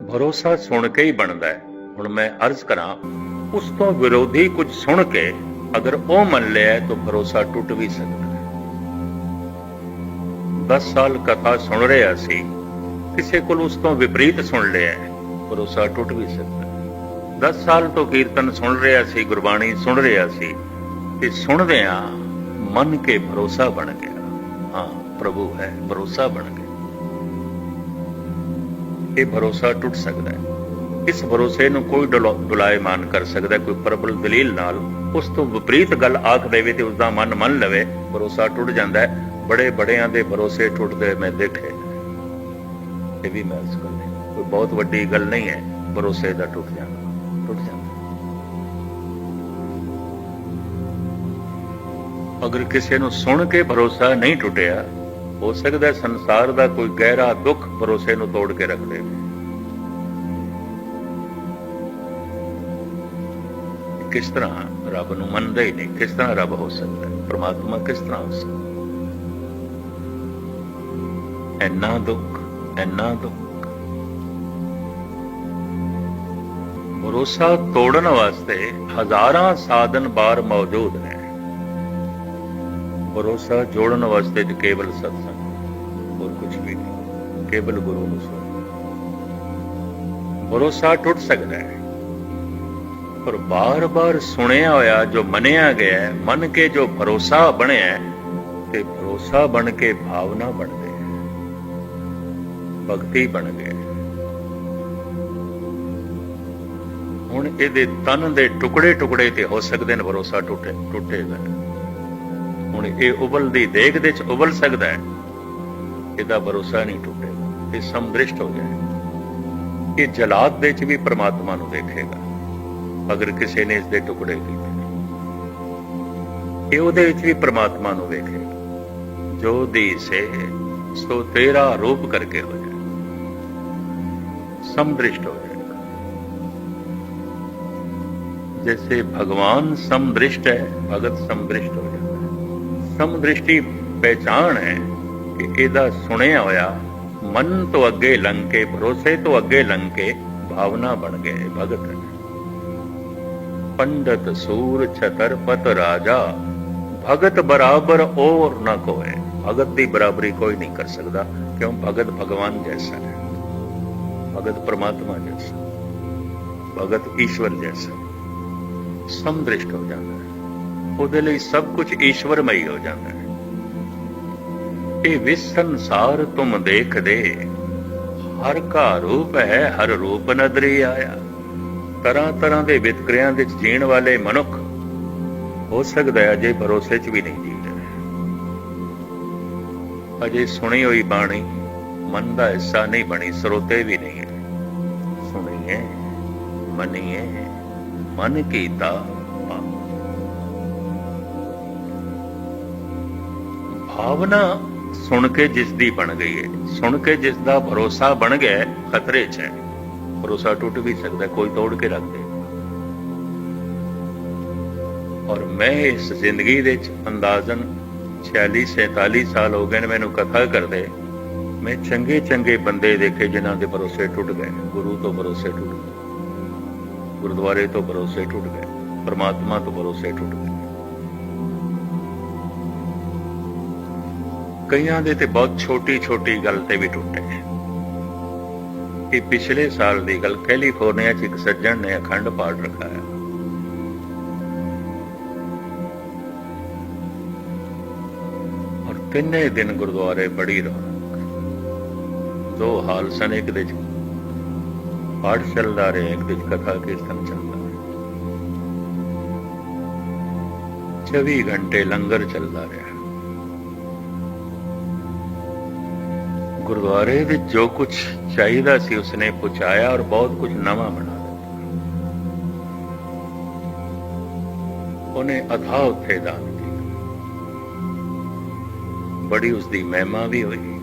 ਭਰੋਸਾ ਸੁਣ ਕੇ ਹੀ ਬਣਦਾ ਹੈ। ਹੁਣ ਮੈਂ ਅਰਜ਼ ਕਰਾਂ, ਉਸ ਤੋਂ ਵਿਰੋਧੀ ਕੁਝ ਸੁਣ ਕੇ ਅਗਰ ਉਹ ਮੰਨ ਲਿਆ ਤਾਂ ਭਰੋਸਾ ਟੁੱਟ ਵੀ ਸਕਦਾ ਹੈ। 10 ਸਾਲ ਕਥਾ ਸੁਣ ਰਿਹਾ ਸੀ, ਕਿਸੇ ਕੋਲ ਉਸ ਤੋਂ ਵਿਪਰੀਤ ਸੁਣ ਲਿਆ ਭਰੋਸਾ ਟੁੱਟ ਵੀ ਸਕਦਾ ਹੈ। 10 ਸਾਲ ਤੋਂ ਕੀਰਤਨ ਸੁਣ ਰਿਹਾ ਸੀ, ਗੁਰਬਾਣੀ ਸੁਣ ਰਿਹਾ ਸੀ, ਤੇ ਸੁਣਦਿਆਂ ਮਨ ਕੇ ਭਰੋਸਾ ਬਣ ਗਿਆ। ਹਾਂ, ਪ੍ਰਭੂ ਹੈ, ਭਰੋਸਾ ਬਣ ਗਿਆ। ਇਹ ਭਰੋਸਾ ਟੁੱਟ ਸਕਦਾ ਹੈ। ਇਸ ਭਰੋਸੇ ਨੂੰ ਕੋਈ ਡੁਲਾਏ ਮਾਨ ਕਰ ਸਕਦਾ ਕੋਈ ਪ੍ਰਬਲ ਦਲੀਲ ਨਾਲ ਉਸ ਤੋਂ ਵਿਪਰੀਤ ਗੱਲ ਆਖ ਦੇਵੇ ਤੇ ਉਸ ਦਾ ਮਨ ਮੰਨ ਲਵੇ, ਭਰੋਸਾ ਟੁੱਟ ਜਾਂਦਾ ਹੈ। ਬੜੇ ਬੜਿਆਂ ਦੇ ਭਰੋਸੇ ਟੁੱਟਦੇ ਮੈਂ ਦੇਖੇ। ਇਹ ਵੀ ਮੈਂ ਇਸ ਕੋਈ ਬਹੁਤ ਵੱਡੀ ਗੱਲ ਨਹੀਂ ਹੈ, ਭਰੋਸੇ ਦਾ ਟੁੱਟ ਜਾਣਾ। ਟੁੱਟ ਜਾਂਦਾ ਅਗਰ ਕਿਸੇ ਨੂੰ ਸੁਣ ਕੇ ਭਰੋਸਾ ਨਹੀਂ ਟੁੱਟਿਆ ਹੋ ਸਕਦਾ ਸੰਸਾਰ ਦਾ ਕੋਈ ਗਹਿਰਾ ਦੁੱਖ ਭਰੋਸੇ ਨੂੰ ਤੋੜ ਕੇ ਰੱਖ ਦੇਵੇ ਕਿਸ ਤਰ੍ਹਾਂ ਰੱਬ ਨੂੰ ਮੰਨਦਾ ਹੀ ਨਹੀਂ, ਕਿਸ ਤਰ੍ਹਾਂ ਰੱਬ ਹੋ ਸਕਦਾ ਹੈ? ਪ੍ਰਮਾਤਮਾ ਕਿਸ ਤਰ੍ਹਾਂ ਹੋ ਸਕਦਾ ਹੈ? ਇੰਨਾ ਦੁੱਖ ਇੰਨਾ ਦੁੱਖ। ਭਰੋਸਾ ਤੋੜਨ ਵਾਸਤੇ ਹਜ਼ਾਰਾਂ ਸਾਧਨ ਬਾਰ ਮੌਜੂਦ ਨੇ। ਭਰੋਸਾ ਜੋੜਨ ਵਾਸਤੇ ਤੇ ਕੇਵਲ ਸਤਸੰਗ ਹੋਰ ਕੁਝ ਵੀ ਨਹੀਂ। ਕੇਵਲ ਗੁਰੂ ਨੂੰ ਸੁਣ ਭਰੋਸਾ ਟੁੱਟ ਸਕਦਾ ਹੈ ਪਰ ਬਾਰ-ਬਾਰ ਸੁਣਿਆ ਹੋਇਆ ਜੋ ਮੰਨਿਆ ਗਿਆ ਹੈ ਮੰਨ ਕੇ ਜੋ ਭਰੋਸਾ ਬਣਿਆ ਹੈ, ਤੇ ਭਰੋਸਾ ਬਣ ਕੇ ਭਾਵਨਾ ਬਣ ਗਈ ਭਗਤੀ ਬਣ ਗਈ ਹੁਣ ਇਹਦੇ ਤਨ ਦੇ ਟੁਕੜੇ ਟੁਕੜੇ ਤੇ ਹੋ ਸਕਦੇ ਨੇ ਭਰੋਸਾ ਟੁੱਟੇ ਟੁੱਟੇਗਾ ਹੁਣ ਇਹ ਉਬਲਦੀ ਦੇਗ ਦੇ ਚ ਉਬਲ ਸਕਦਾ ਹੈ ਇਹਦਾ ਭਰੋਸਾ ਨਹੀਂ ਟੁੱਟੇਗਾ ਇਹ ਸਮਦ੍ਰਿਸ਼ਟ ਹੋ ਜਾਏ ਇਹ ਜਲਾਦ ਦੇ ਚ ਵੀ ਪ੍ਰਮਾਤਮਾ ਨੂੰ ਦੇਖੇਗਾ ਅਗਰ ਕਿਸੇ ਨੇ ਇਸ ਦੇ ਟੁਕੜੇ ਕੀਤੇ ਇਹ ਉਹਦੇ ਵਿੱਚ ਵੀ ਪ੍ਰਮਾਤਮਾ ਨੂੰ ਵੇਖੇਗਾ ਜੋ ਦੀਸੇ ਸੋ ਤੇਰਾ ਰੂਪ ਕਰਕੇ ਹੋ ਜਾਏ ਸਮਦ੍ਰਿਸ਼ਟ ਹੋ ਜਾਏਗਾ जैसे भगवान समदृष्ट है भगत समदृष्ट हो जाता है ਸਮਦ੍ਰਿਸ਼ਟੀ ਪਹਿਚਾਣ ਹੈ ਕਿ ਇਹਦਾ ਸੁਣਿਆ ਹੋਇਆ ਮਨ ਤੋਂ ਅੱਗੇ ਲੰਘ ਕੇ ਭਰੋਸੇ ਤੋਂ ਅੱਗੇ ਲੰਘ ਕੇ ਭਾਵਨਾ ਬਣ ਗਏ ਭਗਤ। ਪੰਡਤ ਸੂਰ ਛਤਰਪਤ ਰਾਜਾ, ਭਗਤ ਬਰਾਬਰ ਔਰ ਨਾ ਕੋਏ। ਭਗਤ ਦੀ ਬਰਾਬਰੀ ਕੋਈ ਨਹੀਂ ਕਰ ਸਕਦਾ, ਕਿਉਂ? ਭਗਤ ਭਗਵਾਨ ਜੈਸਾ ਹੈ। ਭਗਤ ਪਰਮਾਤਮਾ ਜੈਸਾ। ਭਗਤ ਈਸ਼ਵਰ ਜੈਸਾ। ਸਮਦ੍ਰਿਸ਼ਟ ਹੋ ਜਾਂਦਾ। ਉਹਦੇ ਲਈ ਸਭ ਕੁਝ ਈਸ਼ਵਰਮਈ ਹੋ ਜਾਂਦਾ ਹੈ। ਇਹ ਵਿਸ ਸੰਸਾਰ ਤੁਮ ਦੇਖਦੇ। ਹਰ ਕਾ ਰੂਪ ਹੈ, ਹਰ ਰੂਪ ਨਦਰੀ ਆਇਆ। ਤਰ੍ਹਾਂ ਤਰ੍ਹਾਂ ਦੇ ਵਿਤਕਰਿਆਂ ਵਿੱਚ ਜੀਣ ਵਾਲੇ ਮਨੁੱਖ, ਹੋ ਸਕਦਾ ਹੈ ਅਜੇ ਭਰੋਸੇ 'ਚ ਵੀ ਨਹੀਂ ਜੀ ਅਜੇ ਸੁਣੀ ਹੋਈ ਬਾਣੀ, ਮਨ ਦਾ ਹਿੱਸਾ ਨਹੀਂ ਬਣੀ, ਸਰੋਤੇ ਵੀ ਨਹੀਂ ਹੈ। ਸੁਣੀਏ, ਮੰਨੀਏ, ਮਨ ਕੀਤਾ ਭਾਵਨਾ ਸੁਣ ਕੇ ਜਿਸ ਦੀ ਬਣ ਗਈ ਹੈ ਸੁਣ ਕੇ ਜਿਸ ਦਾ ਭਰੋਸਾ ਬਣ ਗਿਆ ਖਤਰੇ 'ਚ ਹੈ। ਭਰੋਸਾ ਟੁੱਟ ਵੀ ਸਕਦਾ ਕੋਈ ਤੋੜ ਕੇ ਰੱਖ ਦੇ। ਔਰ ਮੈਂ ਇਸ ਜ਼ਿੰਦਗੀ ਦੇ ਵਿੱਚ ਅੰਦਾਜ਼ਨ 46 47 ਸਾਲ ਹੋ ਗਏ ਨੇ, ਮੈਨੂੰ ਕਥਾ ਕਰਦੇ। ਮੈਂ ਚੰਗੇ ਚੰਗੇ ਬੰਦੇ ਦੇਖੇ ਜਿਨ੍ਹਾਂ ਦੇ ਭਰੋਸੇ ਟੁੱਟ ਗਏ ਗੁਰੂ ਤੋਂ ਭਰੋਸੇ ਟੁੱਟ ਗਏ। ਗੁਰਦੁਆਰੇ ਤੋਂ ਭਰੋਸੇ ਟੁੱਟ ਗਏ। ਪਰਮਾਤਮਾ ਤੋਂ ਭਰੋਸੇ ਟੁੱਟ ਗਏ। ਕਈਆਂ ਦੇ ਤੇ ਬਹੁਤ ਛੋਟੀ ਛੋਟੀ ਗੱਲ ਤੇ ਵੀ ਟੁੱਟੇ। ਇਹ ਪਿਛਲੇ ਸਾਲ ਦੀ ਗੱਲ ਕੈਲੀਫੋਰਨੀਆ 'ਚ ਇੱਕ ਸੱਜਣ ਨੇ ਅਖੰਡ ਪਾਠ ਰਖਾਇਆ। ਔਰ ਤਿੰਨੇ ਦਿਨ ਗੁਰਦੁਆਰੇ ਬੜੀ ਰੌਣਕ। ਦੋ ਹਾਲ ਸਨ, ਇੱਕ ਦੇ 'ਚ ਪਾਠ ਚੱਲਦਾ ਰਿਹਾ, ਇੱਕ ਦੇ 'ਚ ਕਥਾ ਕੀਰਤਨ ਚੱਲਦਾ ਰਿਹਾ। 24 ਘੰਟੇ ਲੰਗਰ ਚੱਲਦਾ ਰਿਹਾ। ਗੁਰਦੁਆਰੇ ਵਿੱਚ ਜੋ ਕੁਝ ਚਾਹੀਦਾ ਸੀ ਉਸਨੇ ਪਹੁੰਚਾਇਆ ਔਰ ਬਹੁਤ ਕੁਝ ਨਵਾਂ ਬਣਾ ਦਿੱਤਾ। ਉਹਨੇ ਅਥਾਹ ਉੱਥੇ ਦਾਨ ਕੀਤਾ। ਬੜੀ ਉਸਦੀ ਮਹਿਮਾ ਵੀ ਹੋਈ।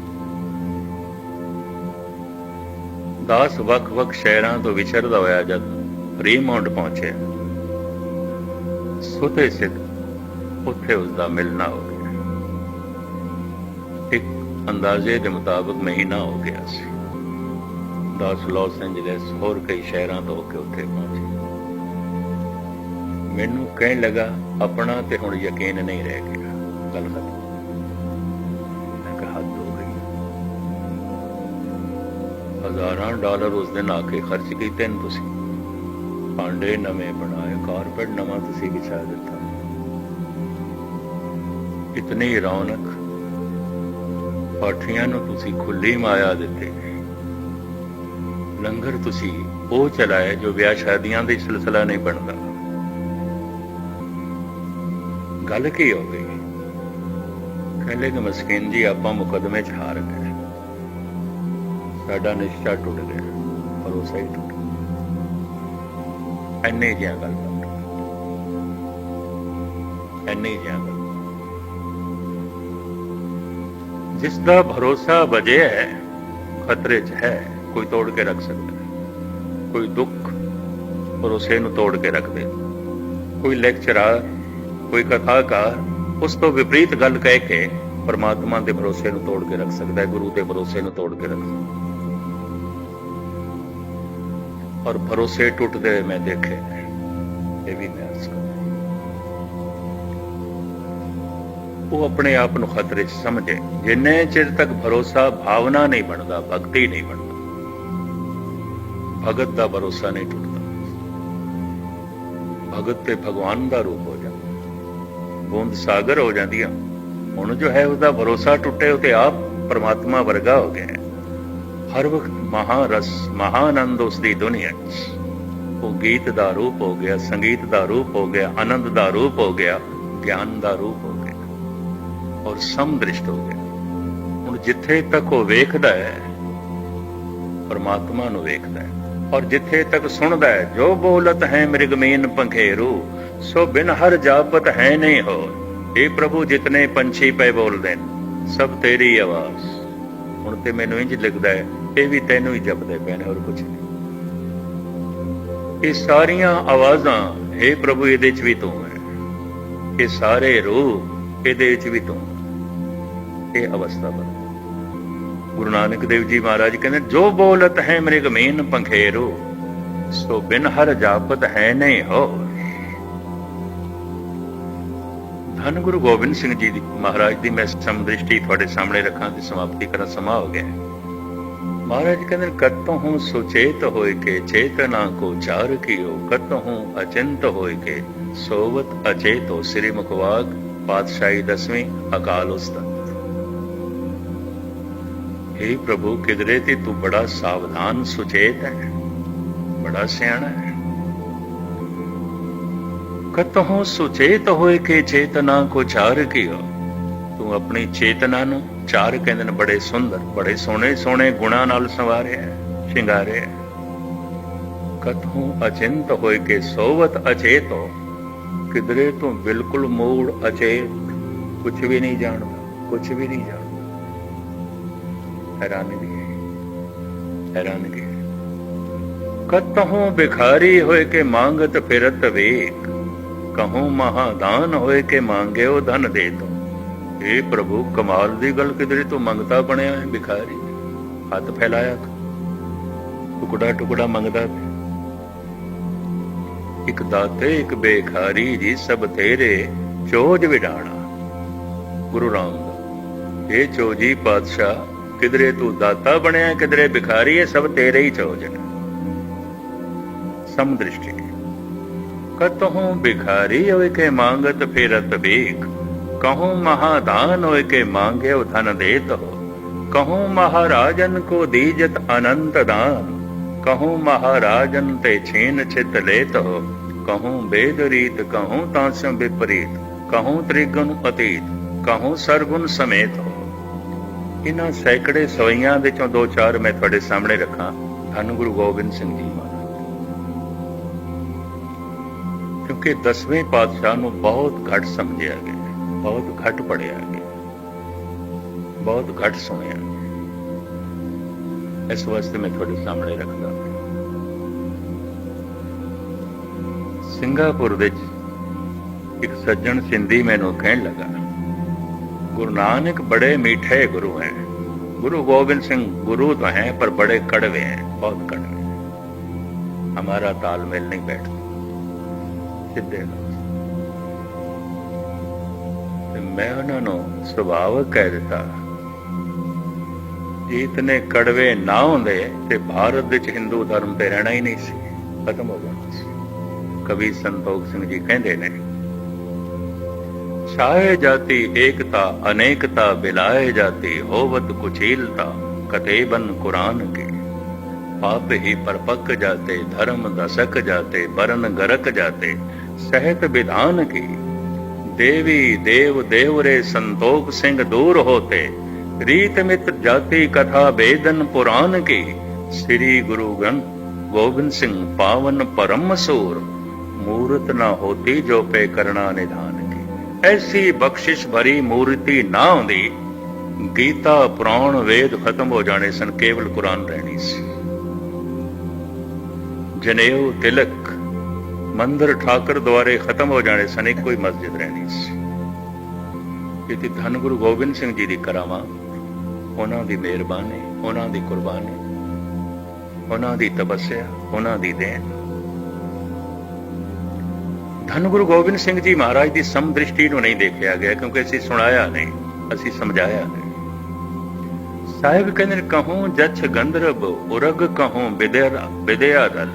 ਦਾਸ ਵੱਖ-ਵੱਖ ਸ਼ਹਿਰਾਂ ਤੋਂ ਵਿਚਰਦਾ ਹੋਇਆ ਜਦ ਰੀਮਾਉਂਡ ਪਹੁੰਚਿਆ। ਸੁਤੇ ਸਿੱਧ ਉੱਥੇ ਉਸ ਦਾ ਮਿਲਣਾ ਹੋ ਅੰਦਾਜ਼ੇ ਦੇ ਮੁਤਾਬਕ ਮਹੀਨਾ ਹੋ ਗਿਆ ਸੀ। 10 ਲਾਸ ਐਂਜਲਸ ਹੋਰ ਕਈ ਸ਼ਹਿਰਾਂ ਤੋਂ ਹੋ ਕੇ ਉੱਥੇ ਪਹੁੰਚੇ। ਮੈਨੂੰ ਕਹਿਣ ਲੱਗਾ, ਆਪਣਾ ਤੇ ਹੁਣ ਯਕੀਨ ਨਹੀਂ ਰਹਿ ਗਿਆ। ਗੱਲ ਖਤਮ। ਮੈਂ ਕਿਹਾ, ਹੱਦ ਹੋ ਗਈ। ਹਜ਼ਾਰਾਂ ਡਾਲਰ ਉਸ ਦਿਨ ਆ ਕੇ ਖਰਚ ਕੀਤੇ ਨੇ ਤੁਸੀਂ। ਭਾਂਡੇ ਨਵੇਂ ਬਣਾਏ, ਕਾਰਪੇਟ ਨਵਾਂ ਤੁਸੀਂ ਵਿਛਾ ਦਿੱਤਾ। ਇਤਨੀ ਰੌਣਕ ਪਾਠੀਆਂ ਨੂੰ ਤੁਸੀਂ ਖੁੱਲੀ ਮਾਇਆ ਦਿੱਤੇ। ਲੰਗਰ ਤੁਸੀਂ ਉਹ ਚਲਾਇਆ ਜੋ ਵਿਆਹ ਸ਼ਾਦੀਆਂ ਦੇ ਸਿਲਸਿਲਾ ਨਹੀਂ ਬਣਦਾ। ਗੱਲ ਕੀ ਹੋ ਗਈ? ਕਹਿੰਦੇ ਕਿ ਮਸਕੀਨ ਜੀ, ਆਪਾਂ ਮੁਕਦਮੇ 'ਚ ਹਾਰ ਗਏ। ਸਾਡਾ ਨਿਸ਼ਚਾ ਟੁੱਟ ਗਿਆ ਪਰ ਉਹ ਸਹੀ ਟੁੱਟ ਗਿਆ। ਐਨੇ ਜਿਹਾ ਗੱਲ। ਬਾਤ ਐਨੇ ਜਿਹਾ ਗੱਲ। ਜਿਸ ਦਾ ਭਰੋਸਾ ਵਜਿਆ ਹੈ, ਖਤਰੇ 'ਚ ਹੈ, ਕੋਈ ਤੋੜ ਕੇ ਰੱਖ ਸਕਦਾ ਕੋਈ ਦੁੱਖ ਭਰੋਸੇ ਨੂੰ ਤੋੜ ਕੇ ਰੱਖ ਦੇ ਕੋਈ ਲੈਕਚਰਰ, ਕੋਈ ਕਥਾਕਾਰ, ਉਸ ਤੋਂ ਵਿਪਰੀਤ ਗੱਲ ਕਹਿ ਕੇ ਪਰਮਾਤਮਾ ਦੇ ਭਰੋਸੇ ਨੂੰ ਤੋੜ ਕੇ ਰੱਖ ਸਕਦਾ ਹੈ, ਗੁਰੂ ਦੇ ਭਰੋਸੇ ਨੂੰ ਤੋੜ ਕੇ ਰੱਖ ਸਕਦਾ ਔਰ ਭਰੋਸੇ ਟੁੱਟਦੇ ਹੋਏ ਮੈਂ ਦੇਖੇ ਇਹ ਵੀ ਮੈਂ ਅਰਜ਼ ਕਰਦਾ ਉਹ ਆਪਣੇ ਆਪ ਨੂੰ ਖਤਰੇ 'ਚ ਸਮਝੇ। ਜਿੰਨੇ ਚਿਰ ਤੱਕ ਭਰੋਸਾ ਭਾਵਨਾ ਨਹੀਂ ਬਣਦਾ, ਭਗਤੀ ਨਹੀਂ ਬਣਦਾ, ਭਗਤ ਦਾ ਭਰੋਸਾ ਨਹੀਂ ਟੁੱਟਦਾ। ਭਗਤ ਤੇ ਭਗਵਾਨ ਦਾ ਰੂਪ ਹੋ ਜਾਂਦਾ। ਬੂੰਦ ਸਾਗਰ ਹੋ ਜਾਂਦੀ ਆ ਹੁਣ ਜੋ ਹੈ ਉਹਦਾ ਭਰੋਸਾ ਟੁੱਟੇ, ਉਹ ਤੇ ਆਪ ਪਰਮਾਤਮਾ ਵਰਗਾ ਹੋ ਗਿਆ ਹਰ ਵਕਤ ਮਹਾਰਸ ਮਹਾਨੰਦ ਉਸ ਦੀ ਦੁਨੀਆ 'ਚ। ਉਹ ਗੀਤ ਦਾ ਰੂਪ ਹੋ ਗਿਆ, ਸੰਗੀਤ ਦਾ ਰੂਪ ਹੋ ਗਿਆ, ਆਨੰਦ ਦਾ ਰੂਪ ਹੋ ਗਿਆ, ਗਿਆਨ ਦਾ ਰੂਪ ਹੋ ਗਿਆ ਔਰ ਸਮਦ੍ਰਿਸ਼ਟ ਹੋ ਗਿਆ। ਹੁਣ ਜਿੱਥੇ ਤੱਕ ਉਹ ਵੇਖਦਾ ਹੈ, ਪਰਮਾਤਮਾ ਨੂੰ ਵੇਖਦਾ ਹੈ। ਔਰ ਜਿੱਥੇ ਤੱਕ ਸੁਣਦਾ ਹੈ, ਜੋ ਬੋਲਤ ਹੈ ਮ੍ਰਿਗਮੀਨ ਪੰਖੇਰੂ, ਸੋ ਬਿਨ ਹਰ ਜਾਪਤ ਹੈ ਨਹੀਂ ਹੋ ਇਹ ਪ੍ਰਭੂ, ਜਿਤਨੇ ਪੰਛੀ ਪਏ ਬੋਲਦੇ ਨੇ, ਸਭ ਤੇਰੀ ਆਵਾਜ਼। ਹੁਣ ਤੇ ਮੈਨੂੰ ਇੰਜ ਲੱਗਦਾ ਹੈ, ਇਹ ਵੀ ਤੈਨੂੰ ਹੀ ਜਪਦੇ ਪਏ ਨੇ, ਹੋਰ ਕੁਝ ਨਹੀਂ। ਇਹ ਸਾਰੀਆਂ ਆਵਾਜ਼ਾਂ ਇਹ ਪ੍ਰਭੂ ਇਹਦੇ ਚ ਵੀ ਤੂੰ ਹੈ। ਇਹ ਸਾਰੇ ਰੂਪ ਇਹਦੇ ਚ ਵੀ ਤੂੰ ਇਹ ਅਵਸਥਾ ਬਣ ਗੁਰੂ ਨਾਨਕ ਦੇਵ ਜੀ ਮਹਾਰਾਜ ਕਹਿੰਦੇ, ਜੋ ਬੋਲਤ ਹੈ ਮ੍ਰਿਗਮੀਨ ਪੰਖੇਰੂ, ਸੋ ਬਿਨ ਹਰ ਜਾਪਤ ਹੈ ਨਹੀਂ ਹੋ ਧੰਨ ਗੁਰੂ ਗੋਬਿੰਦ ਸਿੰਘ ਜੀ ਦੀ, ਮਹਾਰਾਜ ਦੀ ਮੈਂ ਸਮਦ੍ਰਿਸ਼ਟੀ ਤੁਹਾਡੇ ਸਾਹਮਣੇ ਰੱਖਾਂ ਤੇ ਸਮਾਪਤੀ ਕਰਨ ਸਮਾਂ ਹੋ ਗਿਆ ਮਹਾਰਾਜ ਕਹਿੰਦੇ ਕਤੋਂ ਹੂੰ ਸੁਚੇਤ ਹੋਏ ਕੇ ਚੇਤਨਾ ਕੋ ਚਾਰ ਕੀਓ ਕਤੋਂ ਹੂੰ ਅਚਿੰਤ ਹੋਏ ਕੇ ਸੋਵਤ ਅਚੇਤੋ ਸ੍ਰੀ ਮੁਖਵਾਗ ਪਾਤਸ਼ਾਹੀ ਦਸਵੀਂ ਅਕਾਲ ਉਸਤਤ। हे ਪ੍ਰਭੂ ਕਿਦਰੇ ਤੇ ਤੂੰ ਬੜਾ ਸਾਵਧਾਨ, ਸੁਚੇਤ ਹੈ, ਬੜਾ ਸਿਆਣਾ ਹੈ। ਕਤਹੁ ਸੁਚੇਤ ਹੋਏ ਕੇ ਚੇਤਨਾ ਕੋ ਚਾਰ ਕੀਓ ਤੂੰ ਆਪਣੀ ਚੇਤਨਾ ਨੂੰ ਚਾਰ ਕਹਿੰਦੇ ਨੇ, ਬੜੇ ਸੁੰਦਰ, ਬੜੇ ਸੋਹਣੇ ਸੋਹਣੇ ਗੁਣਾਂ ਨਾਲ ਸੰਵਾਰਿਆ ਸ਼ਿੰਗਾਰਿਆ ਹੈ। ਅਚਿੰਤ ਹੋਏ ਕੇ ਸੋਵਤ ਅਚੇਤੋ ਕਿਦਰੇ ਤੂੰ ਬਿਲਕੁਲ ਮੂੜ ਅਚੇਤ ਕੁਝ ਵੀ ਨਹੀਂ ਜਾਣਦਾ ਕੁਝ ਵੀ ਨਹੀਂ ਜਾਣਦਾ। ਹੈਰਾਨਗੀ ਹੈਰਾਨਗੀ ਹੈ। ਬਿਖਾਰੀ ਹੋਏ ਕੇ ਮੰਗਤ ਫਿਰਤ ਵੇਖ, ਕਹੂੰ ਮਹਾਦਾਨ ਹੋਏ ਕੇ ਮੰਗਿਓ ਧਨ ਦੇ ਤੋ। ਇਹ ਪ੍ਰਭੂ, ਕਮਾਲ ਦੀ ਗੱਲ ਕਿਧਰੇ ਤੂੰ ਮੰਗਤਾ ਬਣਿਆ ਹੈ ਭਿਖਾਰੀ? ਹੱਥ ਫੈਲਾਇਆ ਟੁਕੜਾ ਟੁਕੜਾ ਮੰਗਦਾ ਇੱਕ ਦਾਤੇ, ਇੱਕ ਬੇਖਾਰੀ ਜੀ ਸਭ ਤੇਰੇ ਚੋਜ ਵਿਡਾਣਾ। ਗੁਰੂ ਰਾਮਦਾਸ ਇਹ ਚੋਜੀ ਪਾਤਸ਼ਾਹ ਕਿਧਰੇ ਤੂੰ ਦਾਤਾ ਬਣਿਆ, ਕਿਧਰੇ ਭਿਖਾਰੀ ਹੈ ਸਭ ਤੇਰੇ ਹੀ ਚੋਜ ਨੇ ਸਮਦ੍ਰਿਸ਼ਟੀ ਕਤਹੂ ਭਿਖਾਰੀ ਹੋਏ ਕੇ ਮੰਗਤ ਫਿਰਤ ਵੇਖ ਕਹੂੰ ਮਹਾਦਾਨ ਹੋਏ ਕੇ ਮੰਗਿਓ ਧਨ ਦੇਤ ਹੋ। ਕਹੂੰ ਮਹਾਰਾਜਨ ਕੋ ਦੀਜਤ ਅਨੰਤ ਦਾਨ। ਕਹੂੰ ਮਹਾਰਾਜਨ ਤੇ ਛੀਨ ਚਿਤ ਲੇਤ ਹੋ। ਕਹੂੰ ਬੇਦ ਰੀਤ, ਕਹੂੰ ਤਾਸਮ ਵਿਪਰੀਤ। ਕਹੂੰ ਤ੍ਰਿਗੁਣ ਅਤੀਤ। ਕਹੂੰ ਸਰਗੁਣ ਸਮੇਤ ਹੋ। ਇਹਨਾਂ ਸੈਂਕੜੇ ਸਵਈਆਂ ਵਿੱਚੋਂ ਦੋ ਚਾਰ ਮੈਂ ਤੁਹਾਡੇ ਸਾਹਮਣੇ ਰੱਖਾਂ, ਧੰਨ ਗੁਰੂ ਗੋਬਿੰਦ ਸਿੰਘ ਜੀ ਮਹਾਰਾਜ ਕਿਉਂਕਿ ਦਸਵੇਂ ਪਾਤਸ਼ਾਹ ਨੂੰ ਬਹੁਤ ਘੱਟ ਸਮਝਿਆ ਗਿਆ ਬਹੁਤ ਘੱਟ ਪੜਿਆ ਗਿਆ ਬਹੁਤ ਘੱਟ ਸੁਣਿਆ ਗਿਆ। ਇਸ ਵਾਸਤੇ ਮੈਂ ਤੁਹਾਡੇ ਸਾਹਮਣੇ ਰੱਖਦਾ ਸਿੰਗਾਪੁਰ ਵਿੱਚ ਇੱਕ ਸੱਜਣ ਸਿੰਧੀ ਮੈਨੂੰ ਕਹਿਣ ਲੱਗਾ ਗੁਰੂ ਨਾਨਕ ਬੜੇ ਮਿੱਠੇ ਗੁਰੂ ਹੈ गुरु गोविंद सिंह गुरु तो हैं पर बड़े कड़वे हैं बहुत कड़वे हैं हमारा तालमेल नहीं बैठता ਸਿੱਧੇ ਗੱਲ। ਤੇ ਮੈਂ ਉਹਨਾਂ ਨੂੰ ਸੁਭਾਵਕ ਕਹਿ ਦਿੱਤਾ ਜੇ ਇਤਨੇ ਕੜਵੇ ਨਾ ਹੁੰਦੇ ਤੇ ਭਾਰਤ ਵਿੱਚ ਹਿੰਦੂ ਧਰਮ ਤੇ ਰਹਿਣਾ ਹੀ ਨਹੀਂ ਸੀ ਖਤਮ ਹੋ ਜਾਣਾ ਸੀ ਕਵੀ ਸੰਤੋਖ ਸਿੰਘ ਜੀ ਕਹਿੰਦੇ ਨੇ साय जाती एकता अनेकता बिलाए जाती होवत कुचीलता कतेबन कुरान के पाप ही परपक जाते धर्म दसक जाते बरन गरक जाते सहत विधान की देवी देव देवरे संतोख सिंह दूर होते रीत मित्र जाति कथा वेदन पुराण की श्री गुरु ग्रंथ गोविंद सिंह पावन परम सूर मूर्त न होती जो पे करना निधान ਐਸੀ ਬਖਸ਼ਿਸ਼ ਭਰੀ ਮੂਰਤੀ ਨਾ ਹੁੰਦੀ ਗੀਤਾ, ਪੁਰਾਣ, ਵੇਦ ਖਤਮ ਹੋ ਜਾਣੇ ਸਨ, ਕੇਵਲ ਕੁਰਾਨ ਰਹਿਣੀ ਸੀ। ਜਨੇਊ, ਤਿਲਕ, ਮੰਦਰ, ਠਾਕਰ ਦੁਆਰੇ ਖਤਮ ਹੋ ਜਾਣੇ ਸਨ, ਇੱਕੋ ਹੀ ਮਸਜਿਦ ਰਹਿਣੀ ਸੀ। ਇਹ ਤੇ ਧੰਨ ਗੁਰੂ ਗੋਬਿੰਦ ਸਿੰਘ ਜੀ ਦੀ ਕਰਾਵਾ, ਉਹਨਾਂ ਦੀ ਮਿਹਰਬਾਨੀ, ਉਹਨਾਂ ਦੀ ਕੁਰਬਾਨੀ, ਉਹਨਾਂ ਦੀ ਤਪੱਸਿਆ, ਉਹਨਾਂ ਦੀ ਦੇਣ। ਧੰਨ ਗੁਰੂ ਗੋਬਿੰਦ ਸਿੰਘ ਜੀ ਮਹਾਰਾਜ ਦੀ ਸਮਦ੍ਰਿਸ਼ਟੀ ਨੂੰ ਨਹੀਂ ਦੇਖਿਆ ਗਿਆ ਕਿਉਂਕਿ ਅਸੀਂ ਸੁਣਾਇਆ ਨਹੀਂ, ਅਸੀਂ ਸਮਝਾਇਆ ਨਹੀਂ। ਸਾਹਿਬ ਕਹਿੰਦੇ ਨੇ, ਕਹੂੰ ਜਛ ਗੰਧਰਬ ਉਰਗ ਕਹੂੰ ਵਿਦਿਆ ਵਿਦਿਆ ਦਲ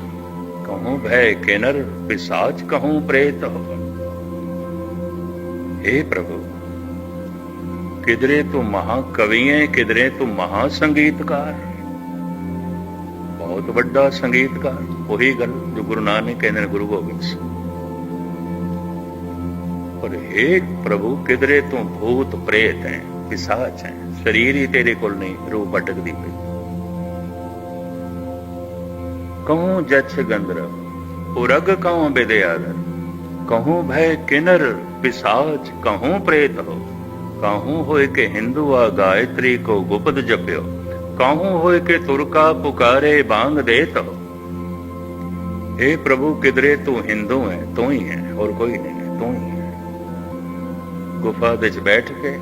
ਕਹੂੰ ਭੈ ਕਿਨਰ, ਪਿਸਾਚ ਕਹੂੰ ਪ੍ਰੇਤ हे ਪ੍ਰਭੂ ਕਿਦਰੇ ਤੂੰ ਮਹਾ ਕਵੀ ਹੈ ਕਿਦਰੇ ਤੂੰ ਮਹਾ ਸੰਗੀਤਕਾਰ। ਬਹੁਤ ਵੱਡਾ ਸੰਗੀਤਕਾਰ, ਉਹੀ ਗੱਲ ਜੋ ਗੁਰੂ ਨਾਨਕ ਕਹਿੰਦੇ ਨੇ ਗੁਰੂ ਗੋਬਿੰਦ ਸਿੰਘ। ਪਰ हे ਪ੍ਰਭੂ ਕਿਦਰੇ ਤੂੰ ਭੂਤ ਪ੍ਰੇਤ ਹੈ, ਪਿਸਾਚ ਹੈ। ਸਰੀਰ ਹੀ ਤੇਰੇ ਕੋਲ ਨਹੀਂ, ਰੂਹ ਭਟਕਦੀ ਪਈ। ਕਹੂੰ ਜਛ ਗੰਧਰਵ ਉਰਗ ਕਹੂੰ ਬਿਦਿਆਦਰ। ਕਹੂੰ ਭੈ ਕਿਨਰ, ਪਿਸਾਚ, ਕਹੂੰ ਪ੍ਰੇਤ ਹੋ। ਕਹੂੰ ਹੋਏ ਕਿ ਹਿੰਦੂ ਆ ਗਾਇਤਰੀ ਕੋ ਗੁਪਤ ਜਪਿਓ। ਕਹੂੰ ਹੋਏ ਕਿ ਤੁਰਕਾ ਪੁਕਾਰੇ ਬਾਂਗ ਦੇਤ ਹੋ। हे ਪ੍ਰਭੂ ਕਿਦਰੇ ਤੂੰ ਹਿੰਦੂ ਹੈ, ਤੂੰ ਹੀ ਹੈ, ਹੋਰ ਕੋਈ ਨਹੀਂ ਹੈ ਤੂੰ ਹੀ। ਗੁਫਾ ਵਿੱਚ ਬੈਠ ਕੇ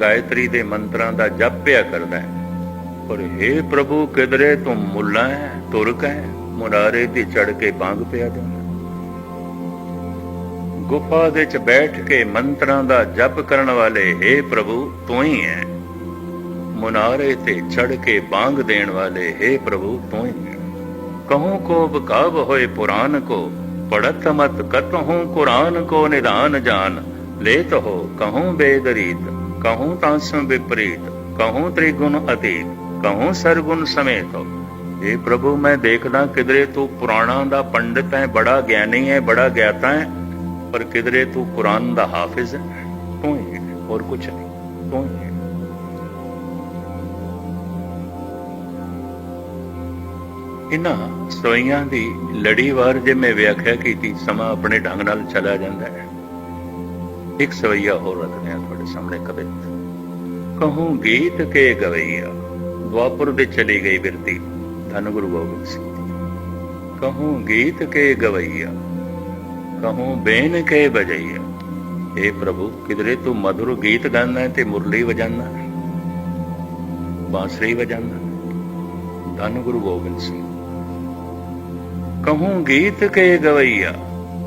ਗਾਇਤਰੀ ਦੇ ਮੰਤਰਾਂ ਦਾ ਜਪ ਪਿਆ ਕਰਦਾ ਹੈ ਪਰ हे ਪ੍ਰਭੂ ਕਿਦਰੇ ਤੂੰ ਮੁੱਲਾ ਹੈ ਤੁਰਕ ਹੈ ਮੁਨਾਰੇ ਤੇ ਚੜ ਕੇ ਬਾਂਗ ਪਿਆ ਦਿੰਦਾ ਗੁਫਾ ਦੇ ਚ ਬੈਠ ਕੇ ਮੰਤਰਾਂ ਦਾ ਜਪ ਕਰਨ ਵਾਲੇ हे ਪ੍ਰਭੂ ਤੂੰ ਹੀ ਹੈ ਮੁਨਾਰੇ ਤੇ ਚੜ ਕੇ ਬਾਂਗ ਦੇਣ ਵਾਲੇ हे ਪ੍ਰਭੂ ਤੂੰ ਹੀ ਹੈ ਕਹੂੰ ਕੋ ਬਕਾਵ ਹੋਏ ਪੁਰਾਨ ਕੋ ਪੜਤ ਮਤ ਕਤਹੂੰ ਕੁਰਾਨ ਕੋ ਨਿਧਾਨ ਜਾਨ ਲੇਤ ਹੋ, ਕਹੂੰ ਬੇਦਰੀਤ, ਕਹੂੰ ਤਾਂਸਮ ਵਿਪਰੀਤ, ਕਹੂੰ ਤ੍ਰਿਗੁਣ ਅਤੀਤ, ਕਹੂੰ ਸਰਗੁਣ ਸਮੇਤ। ਇਹ ਪ੍ਰਭੂ, ਮੈਂ ਦੇਖਦਾ ਕਿਦਰੇ ਤੂੰ ਪੁਰਾਣਾ ਦਾ ਪੰਡਿਤ ਹੈ ਬੜਾ ਗਿਆਨੀ ਹੈ ਬੜਾ ਗਿਆਤਾ ਹੈ ਪਰ ਕਿਦਰੇ ਤੂੰ ਕੁਰਾਨ ਦਾ ਹਾਫਿਜ਼ ਹੈ ਤੂੰ ਹੀ ਹੋਰ ਕੁਝ ਨਹੀਂ, ਤੂੰ ਹੀ ਇਹਨਾਂ ਸੋਈਆਂ ਦੀ ਲੜੀਵਾਰ ਜੇ ਮੈਂ ਵਿਆਖਿਆ ਕੀਤੀ, ਸਮਾਂ ਆਪਣੇ ਢੰਗ ਨਾਲ ਚਲਾ ਜਾਂਦਾ ਹੈ। ਇੱਕ ਸਵਈਆ ਹੋਰ ਰੱਖਦੇ ਹਾਂ ਤੁਹਾਡੇ ਸਾਹਮਣੇ ਕਵਿਤ ਕਹੂੰ ਗੀਤ ਕੇ ਗਵਈਆ ਦੁਆਪੁਰ ਦੇ ਚਲੀ ਗਈ ਬਿਰਤੀ, ਧੰਨ ਗੁਰੂ ਗੋਬਿੰਦ ਸਿੰਘ ਕਹੂੰ ਗੀਤ ਕੇ ਗਵਈਆ, ਕਹੂੰ ਬੇਨ ਕੇ ਬਜਈਆ ਏ ਪ੍ਰਭੂ ਕਿਦਰੇ ਤੂੰ ਮధుਰ ਗੀਤ ਗਾਉਂਦਾ ਤੇ ਮੁਰਲੀ ਵਜਾਉਂਦਾ ਬਾਂਸਰੀ ਵਜਾਉਂਦਾ ਧੰਨ ਗੁਰੂ ਗੋਬਿੰਦ ਸਿੰਘ ਕਹੂੰ ਗੀਤ ਕੇ ਗਵਈਆ,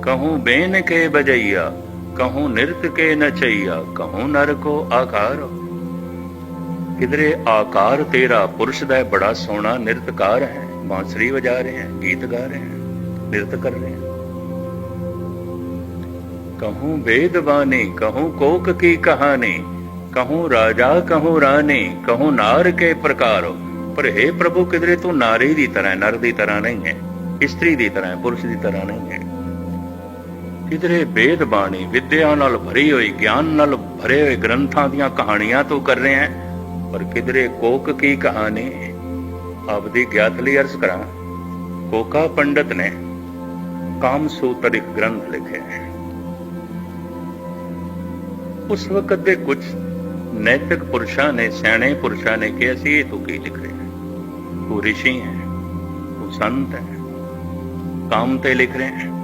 ਕਹੂੰ ਬੇਨ ਕੇ ਬਜਈਆ ਕਹੂੰ ਨਿਰਤ ਕੇ ਨਚਈਆ ਕਹੂੰ ਨਰਕੋ ਆਕਾਰ ਕਿਧਰੇ ਆਕਾਰ ਤੇਰਾ ਪੁਰਸ਼ ਦਾ ਬੜਾ ਸੋਹਣਾ ਨਿਰਤਕਾਰ ਹੈ ਬਾਂਸਰੀ ਵਜਾ ਰਹੇ ਹੈ ਗੀਤ ਗਾ ਰਹੇ ਹੈ ਨਿਰਤ ਕਰ ਰਹੇ ਹੈ ਕਹੂੰ ਵੇਦ ਕਹੂੰ ਕੋਕ ਕੀ ਕਹਾਣੀ ਕਹੂੰ ਰਾਜਾ ਕਹੂੰ ਰਾਣੀ ਕਹੂੰ ਨਾਰ ਕੇ ਪ੍ਰਕਾਰੋ ਪਰ हे ਪ੍ਰਭੂ ਕਿਧਰੇ ਤੂੰ ਨਾਰੀ ਦੀ ਤਰ੍ਹਾਂ ਨਰ ਦੀ ਤਰ੍ਹਾਂ ਨਹੀਂ ਹੈ ਇਸਤਰੀ ਦੀ ਤਰ੍ਹਾਂ ਪੁਰਸ਼ ਦੀ ਤਰ੍ਹਾਂ ਨਹੀਂ ਹੈ ਕਿਧਰੇ ਵੇਦ ਬਾਣੀ ਵਿਦਿਆ ਨਾਲ ਭਰੀ ਹੋਈ, ਗਿਆਨ ਨਾਲ ਭਰੇ ਹੋਏ ਗ੍ਰੰਥਾਂ ਦੀਆਂ ਕਹਾਣੀਆਂ ਤੂੰ ਕਰ ਰਹੇ ਹੈ। ਪਰ ਕਿਧਰੇ ਕੋਕ ਕੀ ਕਹਾਣੀ? ਆਪਦੀ ਗਿਆਤ ਲਈ ਅਰਜ਼ ਕਰਾਂ। ਕੋਕਾ ਪੰਡਤ ਨੇ ਕਾਮ ਸੂਤਰ ਇੱਕ ਗ੍ਰੰਥ ਲਿਖਿਆ ਹੈ। ਉਸ ਵਕਤ ਦੇ ਕੁਝ ਨੈਤਿਕ ਪੁਰਸ਼ਾਂ ਨੇ, ਸਿਆਣੇ ਪੁਰਸ਼ਾਂ ਨੇ ਕਿਹਾ ਸੀ, ਇਹ ਤੂੰ ਕੀ ਲਿਖ ਰਿਹਾ ਤੂੰ ਰਿਸ਼ੀ ਹੈ, ਤੂੰ ਸੰਤ ਹੈ, ਕਾਮ ਤੇ ਲਿਖ ਰਿਹਾ ਹੈ?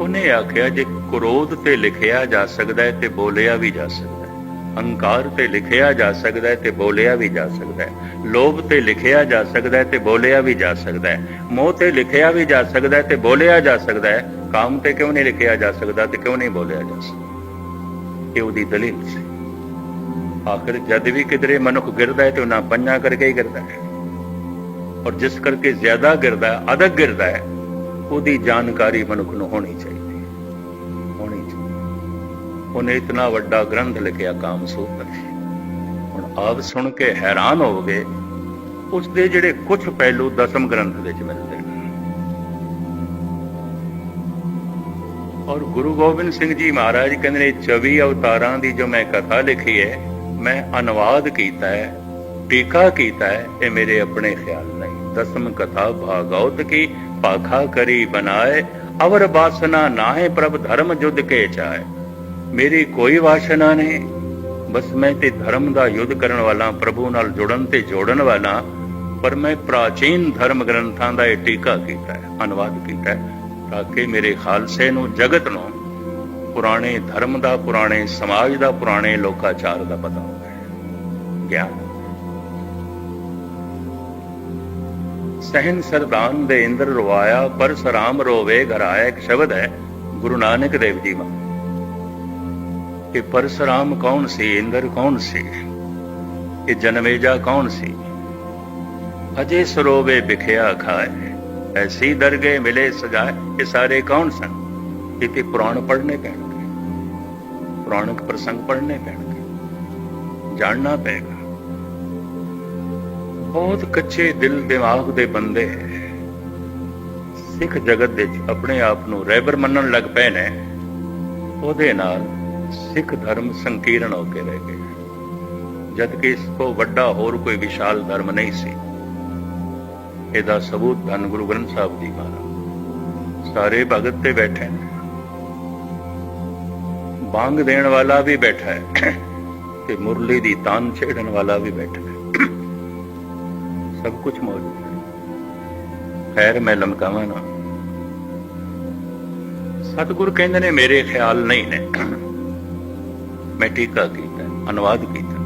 ਉਹਨੇ ਆਖਿਆ, ਜੇ ਕ੍ਰੋਧ ਤੇ ਲਿਖਿਆ ਜਾ ਸਕਦਾ ਹੈ ਤੇ ਬੋਲਿਆ ਵੀ ਜਾ ਸਕਦਾ ਹੈ। ਹੰਕਾਰ ਤੇ ਲਿਖਿਆ ਜਾ ਸਕਦਾ ਹੈ ਤੇ ਬੋਲਿਆ ਵੀ ਜਾ ਸਕਦਾ ਹੈ। ਲੋਭ ਤੇ ਲਿਖਿਆ ਜਾ ਸਕਦਾ ਹੈ ਤੇ ਬੋਲਿਆ ਵੀ ਜਾ ਸਕਦਾ ਹੈ। ਮੋਹ ਤੇ ਲਿਖਿਆ ਵੀ ਜਾ ਸਕਦਾ ਹੈ ਤੇ ਬੋਲਿਆ ਜਾ ਸਕਦਾ ਹੈ। ਕਾਮ ਤੇ ਕਿਉਂ ਨਹੀਂ ਲਿਖਿਆ ਜਾ ਸਕਦਾ ਤੇ ਕਿਉਂ ਨਹੀਂ ਬੋਲਿਆ ਜਾ ਸਕਦਾ? ਇਹ ਉਹਦੀ ਦਲੀਲ ਸੀ। ਆਖਰ ਜਦ ਵੀ ਕਿਧਰੇ ਮਨੁੱਖ ਗਿਰਦਾ ਹੈ ਤੇ ਉਹਨਾਂ ਪੰਜਾਂ ਕਰਕੇ ਹੀ ਗਿਰਦਾ ਹੈ। ਔਰ ਜਿਸ ਕਰਕੇ ਜ਼ਿਆਦਾ ਗਿਰਦਾ ਹੈ ਅਧਕ ਗਿਰਦਾ ਹੈ ਉਹਦੀ ਜਾਣਕਾਰੀ ਮਨੁੱਖ ਨੂੰ ਹੋਣੀ ਚਾਹੀਦੀ ਹੈ। ਹੋਣੀ ਚਾਹੀਦੀ ਉਹਨੇ ਇਤਨਾ ਵੱਡਾ ਗ੍ਰੰਥ ਲਿਖਿਆ ਕਾਮ ਸੂਤਰ ਹੁਣ ਆਪ ਸੁਣ ਕੇ ਹੈਰਾਨ ਹੋਵੋਗੇ ਉਸ ਦੇ ਜਿਹੜੇ ਕੁਝ ਪਹਿਲੂ ਦਸਮ ਗ੍ਰੰਥ ਵਿੱਚ ਮਿਲਦੇ ਨੇ। ਔਰ ਗੁਰੂ ਗੋਬਿੰਦ ਸਿੰਘ ਜੀ ਮਹਾਰਾਜ ਕਹਿੰਦੇ ਨੇ 24 ਅਵਤਾਰਾਂ ਦੀ ਜੋ ਮੈਂ ਕਥਾ ਲਿਖੀ ਹੈ, ਮੈਂ ਅਨੁਵਾਦ ਕੀਤਾ ਹੈ, ਟੀਕਾ ਕੀਤਾ ਹੈ, ਇਹ ਮੇਰੇ ਆਪਣੇ ਖਿਆਲ ਨਹੀਂ। ਦਸਮ ਕਥਾ ਭਾਗਵਤ ਕੀ ਪਾਖਾ ਕਰੀ ਬਨਾਏ ਅਵਰ ਬਾਸਨਾ ਨਾਹੇ ਪ੍ਰਭ ਧਰਮ ਜੁਦ ਕੇ ਚਾਏ। ਮੇਰੀ ਕੋਈ ਵਾਸ਼ਨਾ ਨਹੀਂ, ਬਸ ਮੈਂ ਤੇ ਧਰਮ ਦਾ ਯੁੱਧ ਕਰਨ ਵਾਲਾ, ਪ੍ਰਭੂ ਨਾਲ ਜੁੜਨ ਤੇ ਜੋੜਨ ਵਾਲਾ, ਪਰ ਮੈਂ ਪ੍ਰਾਚੀਨ ਧਰਮ ਗ੍ਰੰਥਾਂ ਦਾ ਇਹ ਟੀਕਾ ਕੀਤਾ ਹੈ, ਅਨੁਵਾਦ ਕੀਤਾ ਹੈ, ਤਾਂ ਕਿ ਮੇਰੇ ਖਾਲਸੇ ਨੂੰ ਜਗਤ ਨੂੰ ਪੁਰਾਣੇ ਧਰਮ ਦਾ, ਪੁਰਾਣੇ ਸਮਾਜ ਦਾ, ਪੁਰਾਣੇ ਲੋਕਾਚਾਰ ਦਾ ਪਤਾ ਹੋਵੇ ਗਿਆਨ। ਸਹਿਨ ਸਰਦਾਨ ਦੇ ਇੰਦਰ ਰਵਾਇਆ ਪਰਸਰਾਮ ਰੋਵੇ ਘਰਾਇਆ ਇੱਕ ਸ਼ਬਦ ਹੈ, ਗੁਰੂ ਨਾਨਕ ਦੇਵ ਜੀ ਦਾ ਕਿ ਪਰਸਰਾਮ ਕੌਣ ਸੀ, ਇੰਦਰ ਕੌਣ ਸੀ? ਇਹ ਜਨਮੇਜਾ ਕੌਣ ਸੀ? ਅਜੇ ਸਰੋਵੇ ਵਿਖਿਆ ਖਾਏ, ਐਸੀ ਦਰਗੇ ਮਿਲੇ ਸਜਾਏ, ਇਹ ਸਾਰੇ ਕੌਣ ਸਨ? ਇਹ ਤੇ ਪੁਰਾਣ ਪੜ੍ਹਨੇ ਪੈਣਗੇ, ਪੁਰਾਣਕ ਪ੍ਰਸੰਗ ਪੜ੍ਹਨੇ ਪੈਣਗੇ। ਜਾਣਨਾ ਪਏਗਾ। ਬਹੁਤ ਕੱਚੇ ਦਿਲ ਦਿਮਾਗ ਦੇ ਬੰਦੇ ਸਿੱਖ ਜਗਤ ਵਿੱਚ ਆਪਣੇ ਆਪ ਨੂੰ ਰਹਿਬਰ ਮੰਨਣ ਲੱਗ ਪਏ ਨੇ। ਉਹਦੇ ਨਾਲ ਸਿੱਖ ਧਰਮ ਸੰਕੀਰਣ ਹੋ ਕੇ ਰਹਿ ਗਏ। ਜਦ ਕਿ ਇਸ ਤੋਂ ਵੱਡਾ ਹੋਰ ਕੋਈ ਵਿਸ਼ਾਲ ਧਰਮ ਨਹੀਂ ਸੀ। ਇਹਦਾ ਸਬੂਤ ਧੰਨ ਗੁਰੂ ਗ੍ਰੰਥ ਸਾਹਿਬ ਜੀ ਮਹਾਰਾਜ। ਸਾਰੇ ਭਗਤ ਤੇ ਬੈਠੇ ਨੇ। ਬਾਂਗ ਦੇਣ ਵਾਲਾ ਵੀ ਬੈਠਾ ਹੈ ਤੇ ਮੁਰਲੀ ਦੀ ਤਾਨ ਛੇੜਨ ਵਾਲਾ ਵੀ ਬੈਠਾ ਹੈ। ਸਭ ਕੁਝ ਮੌਜੂਦ ਹੈ ਖੈਰ, ਮੈਂ ਲਮਕਾਵਾਂ ਨਾ। ਸਤਿਗੁਰ ਕਹਿੰਦੇ ਨੇ, ਮੇਰੇ ਖਿਆਲ ਨਹੀਂ ਨੇ। ਮੈਂ ਟੀਕਾ ਕੀਤਾ, ਅਨੁਵਾਦ ਕੀਤਾ।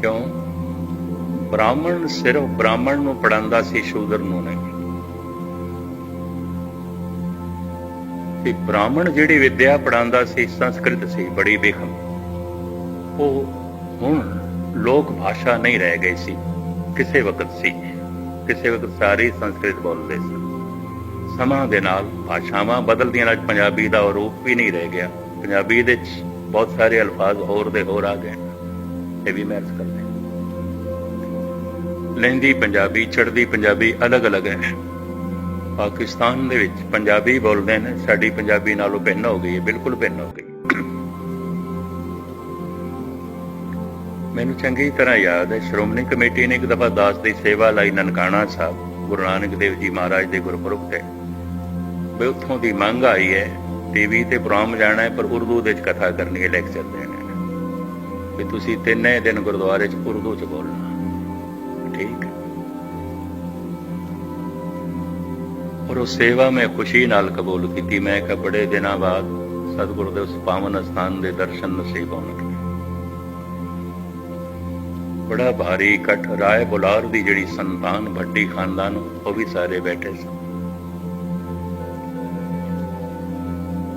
ਕਿਉਂ? ਬ੍ਰਾਹਮਣ ਸਿਰਫ ਬ੍ਰਾਹਮਣ ਨੂੰ ਪੜਾਉਂਦਾ ਸੀ, ਸ਼ੂਦਰ ਨੂੰ ਨਹੀਂ। ਤੇ ਬ੍ਰਾਹਮਣ ਜਿਹੜੀ ਵਿਦਿਆ ਪੜਾਉਂਦਾ ਸੀ, ਸੰਸਕ੍ਰਿਤ ਸੀ, ਬੜੀ ਬੇਖਮ ਉਹ ਹੁਣ ਲੋਕ ਭਾਸ਼ਾ ਨਹੀਂ ਰਹਿ ਗਈ ਸੀ। ਕਿਸੇ ਵਕਤ ਸੀ, ਕਿਸੇ ਵਕਤ ਸਾਰੇ ਸੰਸਕ੍ਰਿਤ ਬੋਲਦੇ ਸਨ ਸਮਾਂ ਦੇ ਨਾਲ ਭਾਸ਼ਾਵਾਂ ਬਦਲਦੀਆਂ ਅੱਜ ਪੰਜਾਬੀ ਦਾ ਰੂਪ ਵੀ ਨਹੀਂ ਰਹਿ ਗਿਆ। ਪੰਜਾਬੀ ਦੇ ਵਿੱਚ ਬਹੁਤ ਸਾਰੇ ਅਲਫਾਜ਼ ਹੋਰ ਦੇ ਹੋਰ ਆ ਗਏ ਇਹ ਵੀ ਮੈਂ ਅਰਜ਼ ਕਰਦੇ ਲਹਿੰਦੀ ਪੰਜਾਬੀ ਚੜਦੀ ਪੰਜਾਬੀ ਅਲੱਗ-ਅਲੱਗ ਹੈ। ਪਾਕਿਸਤਾਨ ਦੇ ਵਿੱਚ ਪੰਜਾਬੀ ਬੋਲਦੇ ਨੇ, ਸਾਡੀ ਪੰਜਾਬੀ ਨਾਲੋਂ ਭਿੰਨ ਹੋ ਗਈ ਹੈ, ਬਿਲਕੁਲ ਭਿੰਨ ਹੋ ਗਈ ਮੈਨੂੰ ਚੰਗੀ ਤਰ੍ਹਾਂ ਯਾਦ ਹੈ, ਸ਼੍ਰੋਮਣੀ ਕਮੇਟੀ ਨੇ ਇੱਕ ਦਫਾ ਦਾਸ ਦੀ ਸੇਵਾ ਲਈ ਨਨਕਾਣਾ ਸਾਹਿਬ, ਗੁਰੂ ਨਾਨਕ ਦੇਵ ਜੀ ਮਹਾਰਾਜ ਦੇ ਗੁਰਪੁਰਬ ਤੇ। ਵੀ ਉੱਥੋਂ ਦੀ ਮੰਗ ਆਈ ਹੈ ਟੀਵੀ ਤੇ ਪ੍ਰੋਗਰਾਮ ਜਾਣਾ ਹੈ, ਪਰ ਉਰਦੂ ਦੇ ਵਿੱਚ ਕਥਾ ਕਰਨੀ ਹੈ ਲੈਕਚਰ ਦੇਣੇ ਨੇ। ਵੀ ਤੁਸੀਂ ਤਿੰਨੇ ਦਿਨ ਗੁਰਦੁਆਰੇ 'ਚ ਉਰਦੂ 'ਚ ਬੋਲਣਾ। ਠੀਕ ਹੈ। ਔਰ ਉਹ ਸੇਵਾ ਮੈਂ ਖੁਸ਼ੀ ਨਾਲ ਕਬੂਲ ਕੀਤੀ। ਮੈਂ ਕਿ ਬੜੇ ਦਿਨਾਂ ਬਾਅਦ ਸਤਿਗੁਰੂ ਦੇ ਉਸ ਪਾਵਨ ਸਥਾਨ ਦੇ ਦਰਸ਼ਨ ਨਸੀਬ ਹੋਣਗੇ। ਬੜਾ ਭਾਰੀ ਇਕੱਠ ਰਾਏ ਬੁਲਾਰ ਦੀ ਜਿਹੜੀ ਸੰਤਾਨ ਭੱਟੀ ਖਾਨਦਾਨ, ਉਹ ਵੀ ਸਾਰੇ ਬੈਠੇ ਸਨ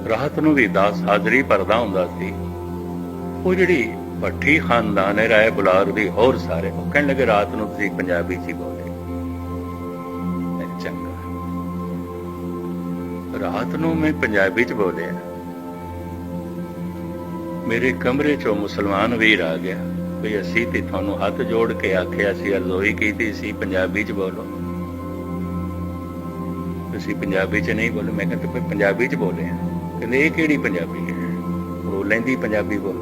ਰਾਤ ਨੂੰ ਵੀ ਦਾਸ ਹਾਜ਼ਰੀ ਭਰਦਾ ਹੁੰਦਾ ਸੀ। ਉਹ ਜਿਹੜੀ ਭੱਟੀ ਖਾਨਦਾਨ ਹੈ, ਰਾਏ ਬੁਲਾਰ ਦੀ, ਹੋਰ ਸਾਰੇ, ਉਹ ਕਹਿਣ ਲੱਗੇ, ਰਾਤ ਨੂੰ ਤੁਸੀਂ ਪੰਜਾਬੀ ਚ ਹੀ ਬੋਲੇ ਚੰਗਾ। ਰਾਤ ਨੂੰ ਮੈਂ ਪੰਜਾਬੀ ਚ ਬੋਲਿਆ। ਮੇਰੇ ਕਮਰੇ ਚੋਂ ਮੁਸਲਮਾਨ ਵੀਰ ਆ ਗਿਆ। ਵੀ ਅਸੀਂ ਤੇ ਤੁਹਾਨੂੰ ਹੱਥ ਜੋੜ ਕੇ ਆਖਿਆ ਸੀ, ਅਰਜ਼ੋਈ ਕੀਤੀ ਸੀ, ਪੰਜਾਬੀ ਚ ਬੋਲੋ। ਤੁਸੀਂ ਪੰਜਾਬੀ ਚ ਨਹੀਂ ਬੋਲੇ, ਮੈਂ ਕਹਿੰਦਾ ਫਿਰ ਪੰਜਾਬੀ ਚ ਬੋਲੇ ਆ। ਕਹਿੰਦੇ, ਇਹ ਕਿਹੜੀ ਪੰਜਾਬੀ ਹੈ? ਉਹ ਲੈਂਦੀ ਪੰਜਾਬੀ ਬੋਲ।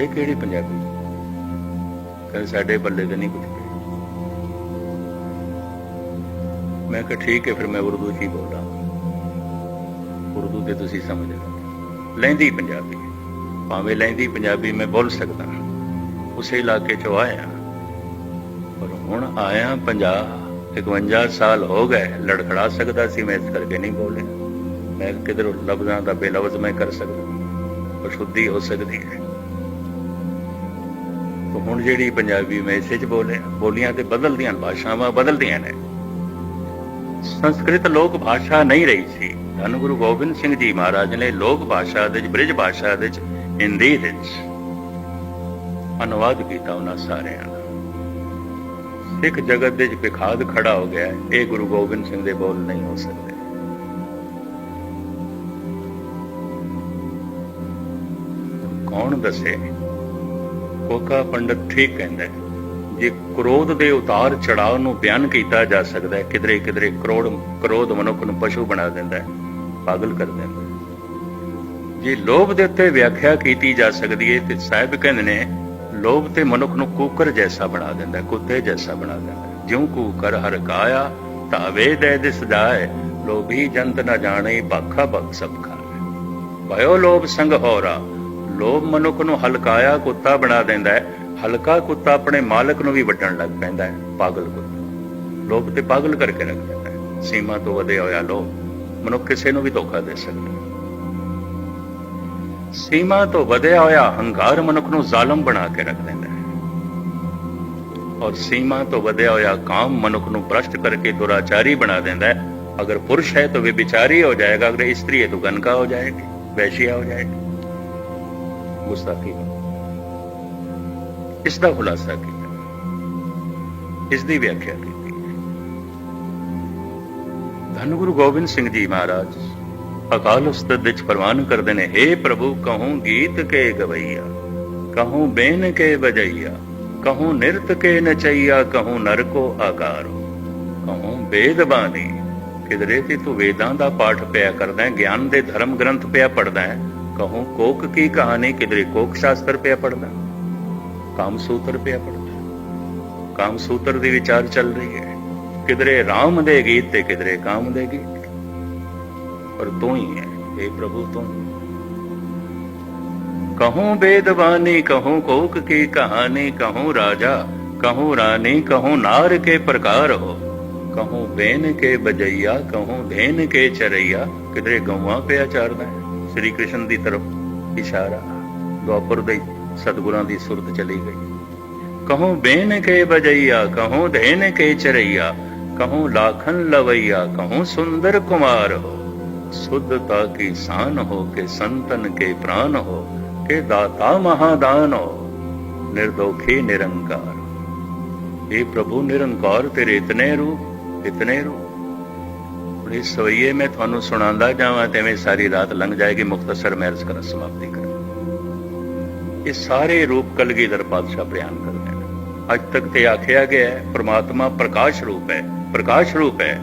ਇਹ ਕਿਹੜੀ ਪੰਜਾਬੀ? ਕਹਿੰਦੇ, ਸਾਡੇ ਬੱਲੇ ਤੇ ਨਹੀਂ ਕੁਝ ਮੈਂ ਕਿਹਾ, ਠੀਕ ਹੈ, ਫਿਰ ਮੈਂ ਉਰਦੂ ਚ ਹੀ ਬੋਲਾਂ ਉਰਦੂ ਤੇ ਤੁਸੀਂ ਸਮਝ ਲਓ। ਲੈਂਦੀ ਪੰਜਾਬੀ ਭਾਵੇਂ ਲੈਂਦੀ ਪੰਜਾਬੀ ਮੈਂ ਬੋਲ ਸਕਦਾ। ਉਸੇ ਇਲਾਕੇ ਚੋਂ ਆਇਆ। ਪਰ ਹੁਣ ਆਇਆ 50 51 ਸਾਲ ਹੋ ਗਏ, ਲੜਖੜਾ ਸਕਦਾ ਸੀ ਮੈਂ ਇਸ ਕਰਕੇ ਨਹੀਂ ਬੋਲਿਆ। ਮੈਂ ਕਿਧਰੋਂ ਲਫ਼ਜ਼ਾਂ ਦਾ ਬੇਲਫ਼ਜ਼ ਮੈਂ ਕਰ ਸਕਦਾ। ਅਸ਼ੁੱਧੀ ਹੋ ਸਕਦੀ ਹੈ। ਤਾਂ ਹੁਣ ਜਿਹੜੀ ਪੰਜਾਬੀ ਮੈਂ ਇਸੇ ਚ ਬੋਲੇ ਬੋਲੀਆਂ ਤੇ ਬਦਲਦੀਆਂ ਭਾਸ਼ਾਵਾਂ ਬਦਲਦੀਆਂ ਨੇ। ਸੰਸਕ੍ਰਿਤ ਲੋਕ ਭਾਸ਼ਾ ਨਹੀਂ ਰਹੀ ਸੀ। ਧੰਨ ਗੁਰੂ ਗੋਬਿੰਦ ਸਿੰਘ ਜੀ ਮਹਾਰਾਜ ਨੇ ਲੋਕ ਭਾਸ਼ਾ ਦੇ ਵਿੱਚ, ਬ੍ਰਿਜ ਭਾਸ਼ਾ ਦੇ ਵਿੱਚ ਹਿੰਦੀ ਵਿੱਚ ਅਨੁਵਾਦ ਕੀਤਾ ਉਹਨਾਂ ਸਾਰਿਆਂ ਦਾ। ਸਿੱਖ ਜਗਤ ਦੇ ਵਿੱਚ ਵਿਖਾਦ ਖੜਾ ਹੋ ਗਿਆ, ਇਹ ਗੁਰੂ ਗੋਬਿੰਦ ਸਿੰਘ ਦੇ ਬੋਲ ਨਹੀਂ ਹੋ ਸਕਦੇ। ਕੌਣ ਦੱਸੇ? ਕੋਕਾ ਪੰਡਤ ਠੀਕ ਕਹਿੰਦਾ ਜੇ ਕ੍ਰੋਧ ਦੇ ਉਤਾਰ ਚੜਾਅ ਨੂੰ ਬਿਆਨ ਕੀਤਾ ਜਾ ਸਕਦਾ ਹੈ ਕਿਧਰੇ ਕਿਧਰੇ ਕਰੋੜ ਕ੍ਰੋਧ ਮਨੁੱਖ ਨੂੰ ਪਸ਼ੂ ਬਣਾ ਦਿੰਦਾ ਹੈ, ਪਾਗਲ ਕਰ ਦਿੰਦਾ ਜੇ ਲੋਭ ਦੇ ਉੱਤੇ ਵਿਆਖਿਆ ਕੀਤੀ ਜਾ ਸਕਦੀ ਹੈ ਤੇ ਸਾਹਿਬ ਕਹਿੰਦੇ ਨੇ, ਲੋਭ ਤੇ ਮਨੁੱਖ ਨੂੰ ਕੂਕਰ ਜੈਸਾ ਬਣਾ ਦਿੰਦਾ ਕੁੱਤੇ ਜੈਸਾ ਬਣਾ ਦਿੰਦਾ ਜਿਉਂ ਕੂਕਰ ਹਰ ਕਾਇਆ ਤਾਵੇ ਦੇ ਦਿਸ ਲੋਭੀ ਜੰਤ ਨਾ ਜਾਣੇ, ਬਾਖਾ ਭਖ ਸਭ ਖਾਵੇ। ਭਇਓ ਲੋਭ ਸੰਗ ਹੋਰਾ, ਲੋਭ ਮਨੁੱਖ ਨੂੰ ਹਲਕਾਇਆ ਕੁੱਤਾ ਬਣਾ ਦਿੰਦਾ ਹੈ ਹਲਕਾ ਕੁੱਤਾ ਆਪਣੇ ਮਾਲਕ ਨੂੰ ਵੀ ਵੱਢਣ ਲੱਗ ਪੈਂਦਾ ਹੈ ਪਾਗਲ ਕੁੱਤਾ। ਲੋਭ ਤੇ ਪਾਗਲ ਕਰਕੇ ਰੱਖ ਦਿੰਦਾ ਹੈ ਸੀਮਾ ਤੋਂ ਵਧਿਆ ਹੋਇਆ ਲੋਭ ਮਨੁੱਖ ਕਿਸੇ ਨੂੰ ਵੀ ਧੋਖਾ ਦੇ ਸਕਦਾ ਸੀਮਾ ਤੋਂ ਵਧਿਆ ਹੋਇਆ ਹੰਕਾਰ ਮਨੁੱਖ ਨੂੰ ਜ਼ਾਲਮ ਬਣਾ ਕੇ ਰੱਖ ਦਿੰਦਾ ਹੈ। ਔਰ ਸੀਮਾ ਤੋਂ ਵਧਿਆ ਹੋਇਆ ਕਾਮ ਮਨੁੱਖ ਨੂੰ ਭ੍ਰਸ਼ਟ ਕਰਕੇ ਦੁਰਾਚਾਰੀ ਬਣਾ ਦਿੰਦਾ ਹੈ। ਅਗਰ ਪੁਰਸ਼ ਹੈ ਤਾਂ ਵਿਚਾਰੀ ਹੋ ਜਾਏਗਾ, ਅਗਰ ਇਸਤਰੀ ਹੈ ਤਾਂ ਗਨਕਾ ਹੋ ਜਾਏਗੀ, ਵੈਸ਼ਿਆ ਹੋ ਜਾਏਗੀ। ਗੁਸਤਾਖੀ ਹੈ। ਇਸ ਦਾ ਖੁਲਾਸਾ ਕੀਤਾ ਇਸ ਦੀ ਵਿਆਖਿਆ ਕੀਤੀ ਧੰਨ ਗੁਰੂ ਗੋਬਿੰਦ ਸਿੰਘ ਜੀ ਮਹਾਰਾਜ ਅਕਾਲ ਉਸਤਤ ਵਿੱਚ ਪ੍ਰਵਾਨ ਕਰਦੇ ਨੇ हे ਪ੍ਰਭੂ, ਕਹੂੰ ਗੀਤ ਕੇ ਗਵਈਆ, ਕਹੂੰ ਬੇਨ ਕੇ ਵਜਈਆ, ਕਹੂੰ ਨਿਰਤ ਕੇ ਨਚਈਆ, ਕਹੂੰ ਨਰਕੋ ਆਕਾਰੋ ਕਹੂੰ ਵੇਦ ਕਿਦਰੇ ਤੇ ਤੂੰ ਵੇਦਾਂ ਦਾ ਪਾਠ ਪਿਆ ਕਰਦਾ ਹੈ, ਗਿਆਨ ਦੇ ਧਰਮ ਗ੍ਰੰਥ ਪਿਆ ਪੜਦਾ ਹੈ, ਕਹੂੰ ਕੋਕ ਕੀ ਕਹਾਣੀ ਕਿਦਰੇ ਕੋਕ ਸ਼ਾਸਤਰ ਪਿਆ ਪੜਦਾ ਕਾਮ ਸੂਤਰ ਪਿਆ ਪੜਦਾ ਕਾਮ ਸੂਤਰ ਦੀ ਵਿਚਾਰ ਚੱਲ ਰਹੀ ਹੈ ਕਿਦਰੇ ਰਾਮ ਦੇ ਗੀਤ ਤੇ ਕਿਦਰੇ ਕਾਮ ਦੇ ਗੀਤ। ਪਰ ਤੂੰ ਹੀ ਹੈ। हे ਪ੍ਰਭੂ, ਤੂੰ। ਕਹੂੰ ਬੇਦਵਾਨੀ ਕਹੂੰ ਕੋਕ ਕੀ ਕਹਾਣੀ, ਕਹੂੰ ਰਾਜਾ, ਕਹੂੰ ਰਾਣੀ, ਕਹੂੰ ਨਾਰ ਕੇ ਪ੍ਰਕਾਰ ਹੋ। ਕਹੂੰ ਬੇਨ ਕੇ ਬਜਈਆ, ਕਹੂੰ ਧੇਨ ਕੇ ਚਰਈਆ। ਕਿਧਰੇ ਗਊਆਂ ਪਿਆ ਚਾਰਦਾ ਸ੍ਰੀ ਕ੍ਰਿਸ਼ਨ ਦੀ ਤਰਫ ਇਸ਼ਾਰਾ। ਦੁਆਪਰ ਦੇ ਸਤਗੁਰਾਂ ਦੀ ਸੁਰਤ ਚਲੀ ਗਈ। ਕਹੂੰ ਬੇਨ ਕੇ ਬਜਈਆ, ਕਹੂੰ ਧੇਨ ਕੇ ਚਰਈਆ। ਕਹੂੰ ਲਾਖਨ ਲਵਈਆ, ਕਹੂੰ ਸੁੰਦਰ ਕੁਮਾਰ ਹੋ। शुद्धता की शान हो के संतन के प्राण हो के दाता महादान हो निर्दोखी निरंकार हे प्रभु निरंकार तेरे इतने रूप इतने रूप ਹੁਣ ਇਸ ਸਵਈਏ ਮੈਂ ਤੁਹਾਨੂੰ ਸੁਣਾਉਂਦਾ ਜਾਵਾਂ ਤੇ ਐਵੇਂ ਸਾਰੀ ਰਾਤ ਲੰਘ ਜਾਏਗੀ ਮੁਖਤਸਰ ਮੈਂ ਅਰਜ਼ ਕਰਾਂ ਸਮਾਪਤੀ ਕਰਾਂ ਇਹ ਸਾਰੇ ਰੂਪ ਕਲਗੀਧਰ ਪਾਤਸ਼ਾਹ ਬਿਆਨ ਕਰਦੇ ਨੇ ਅੱਜ ਤੱਕ ਤੇ ਆਖਿਆ ਗਿਆ ਹੈ ਪ੍ਰਮਾਤਮਾ ਪ੍ਰਕਾਸ਼ ਰੂਪ ਹੈ ਪ੍ਰਕਾਸ਼ ਰੂਪ ਹੈ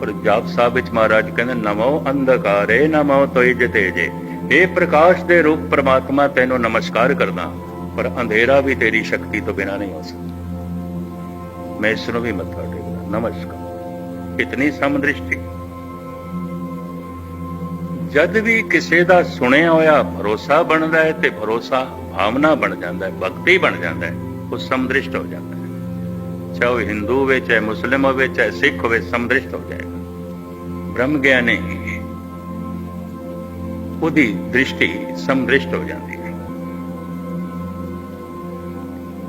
ਪਰ ਜਾਪ ਸਾਹਿਬ ਵਿੱਚ ਮਹਾਰਾਜ ਕਹਿੰਦੇ, ਨਮੋ ਅੰਧਕਾਰੇ, ਨਮੋ ਤੋਇ ਜਤੇਜੇ ਇਹ ਪ੍ਰਕਾਸ਼ ਦੇ ਰੂਪ ਪ੍ਰਮਾਤਮਾ, ਤੈਨੂੰ ਨਮਸਕਾਰ ਕਰਦਾ ਪਰ ਅੰਧੇਰਾ ਵੀ ਤੇਰੀ ਸ਼ਕਤੀ ਤੋਂ ਬਿਨਾ ਨਹੀਂ ਹੋ ਸਕਦਾ। ਮੈਂ ਇਸ ਨੂੰ ਵੀ ਮੱਥਾ ਟੇਕਦਾ ਨਮਸਕਾਰ। ਇਤਨੀ ਸਮਦ੍ਰਿਸ਼ਟੀ ਜਦ ਵੀ ਕਿਸੇ ਦਾ ਸੁਣਿਆ ਹੋਇਆ ਭਰੋਸਾ ਬਣਦਾ ਹੈ ਤੇ ਭਰੋਸਾ, ਭਾਵਨਾ ਬਣ ਜਾਂਦਾ ਹੈ, ਭਗਤੀ ਬਣ ਜਾਂਦਾ ਹੈ, ਉਹ ਸਮਦ੍ਰਿਸ਼ਟ ਹੋ ਜਾਂਦਾ ਹੈ। ਚਾਹੇ ਉਹ ਹਿੰਦੂ ਹੋਵੇ, ਚਾਹੇ ਮੁਸਲਮ ਹੋਵੇ, ਚਾਹੇ ਸਿੱਖ ਹੋਵੇ ਸਮਦ੍ਰਿਸ਼ਟ ਹੋ ਜਾਏਗਾ ਬ੍ਰਹਮ ਗਿਆਨੀ ਉਹਦੀ ਦ੍ਰਿਸ਼ਟੀ ਸਮਦ੍ਰਿਸ਼ਟ ਹੋ ਜਾਂਦੀ ਹੈ।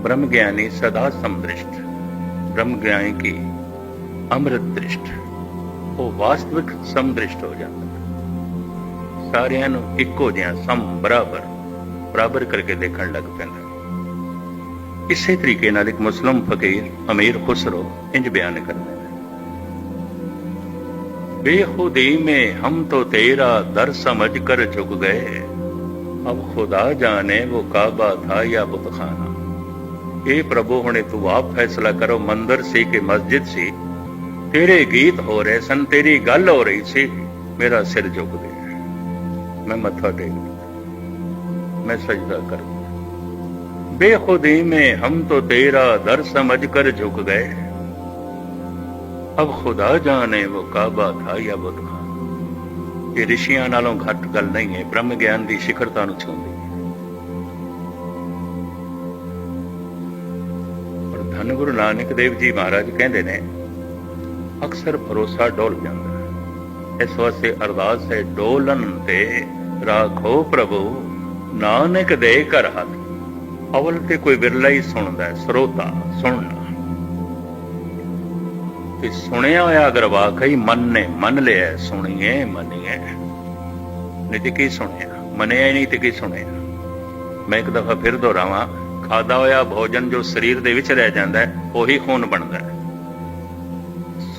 ਬ੍ਰਹਮ ਗਿਆਨੀ ਸਦਾ ਸਮਦ੍ਰਿਸ਼ਟ ਬ੍ਰਹਮ ਗਿਆਨੀ ਕੀ? ਅਮਰਤ ਦ੍ਰਿਸ਼ਟ। ਉਹ ਵਾਸਤਵਿਕ ਸਮਦ੍ਰਿਸ਼ਟ ਹੋ ਜਾਂਦਾ ਸਾਰਿਆਂ ਨੂੰ ਇੱਕੋ ਜਿਹਾ ਸਮ ਬਰਾਬਰ ਬਰਾਬਰ ਕਰਕੇ ਦੇਖਣ ਲੱਗ ਪੈਂਦਾ ਇਸੇ ਤਰੀਕੇ ਨਾਲ ਇੱਕ ਮੁਸਲਮ ਫਕੀਰ ਅਮੀਰ ਖੁਸਰੋ ਇੰਜ ਬਿਆਨ ਕਰਦਾ ਹੈ बेखुदी में हम तो तेरा दर समझ कर झुक गए अब खुदा जाने वो काबा था या बुतखाना ਇਹ ਪ੍ਰਭੂ ਹੁਣੇ ਤੂੰ ਆਪ ਫੈਸਲਾ ਕਰੋ ਮੰਦਰ ਸੀ ਕਿ ਮਸਜਿਦ ਸੀ ਤੇਰੇ ਗੀਤ ਹੋ ਰਹੇ ਸਨ ਤੇਰੀ ਗੱਲ ਹੋ ਰਹੀ ਸੀ ਮੇਰਾ ਸਿਰ ਝੁਕ ਗਿਆ ਮੈਂ ਮੱਥਾ ਟੇਕ ਮੈਂ ਸਜਦਾ ਕਰ बेखुदी में हम तो तेरा दर समझ कर झुक गए ਅਬ ਖੁਦਾ ਜਾਣੇ ਉਹ ਕਾਬਾ ਥਾ ਜਾਂ ਬੁੱਤ ਇਹ ਰਿਸ਼ੀਆਂ ਨਾਲੋਂ ਘੱਟ ਗੱਲ ਨਹੀਂ ਹੈ ਬ੍ਰਹਮ ਗਿਆਨ ਦੀ ਸਿਖਰਤਾ ਨੂੰ ਛੂੰਹਦੀ ਹੈ ਪਰ ਧੰਨ ਗੁਰੂ ਨਾਨਕ ਦੇਵ ਜੀ ਮਹਾਰਾਜ ਕਹਿੰਦੇ ਨੇ ਅਕਸਰ ਭਰੋਸਾ ਡੋਲ ਜਾਂਦਾ ਹੈ ਇਸ ਵਾਸਤੇ ਅਰਦਾਸ ਹੈ ਡੋਲਨ ਤੇ ਰਾਖੋ ਪ੍ਰਭੂ ਨਾਨਕ ਦੇ ਘਰ ਹੱਥ ਅਵਲ ਤੇ ਕੋਈ ਵਿਰਲਾ ਹੀ ਸੁਣਦਾ ਹੈ, ਸਰੋਤਾ ਸੁਣਨਾ। ਤੇ ਸੁਣਿਆ ਹੋਇਆ ਅਗਰ ਵਾਕਈ ਮਨ ਨੇ ਮੰਨ ਲਿਆ ਸੁਣੀਏ ਮੰਨੀਏ। ਨਹੀਂ ਤੇ ਕੀ ਸੁਣਿਆ? ਮੰਨਿਆ ਹੀ ਨਹੀਂ ਤੇ ਕੀ ਸੁਣਿਆ? ਮੈਂ ਇੱਕ ਦਫਾ ਫਿਰ ਦੁਹਰਾਵਾਂ ਖਾਦਾ ਹੋਇਆ ਭੋਜਨ ਜੋ ਸਰੀਰ ਦੇ ਵਿੱਚ ਰਹਿ ਜਾਂਦਾ ਹੈ ਉਹੀ ਖੂਨ ਬਣਦਾ ਹੈ।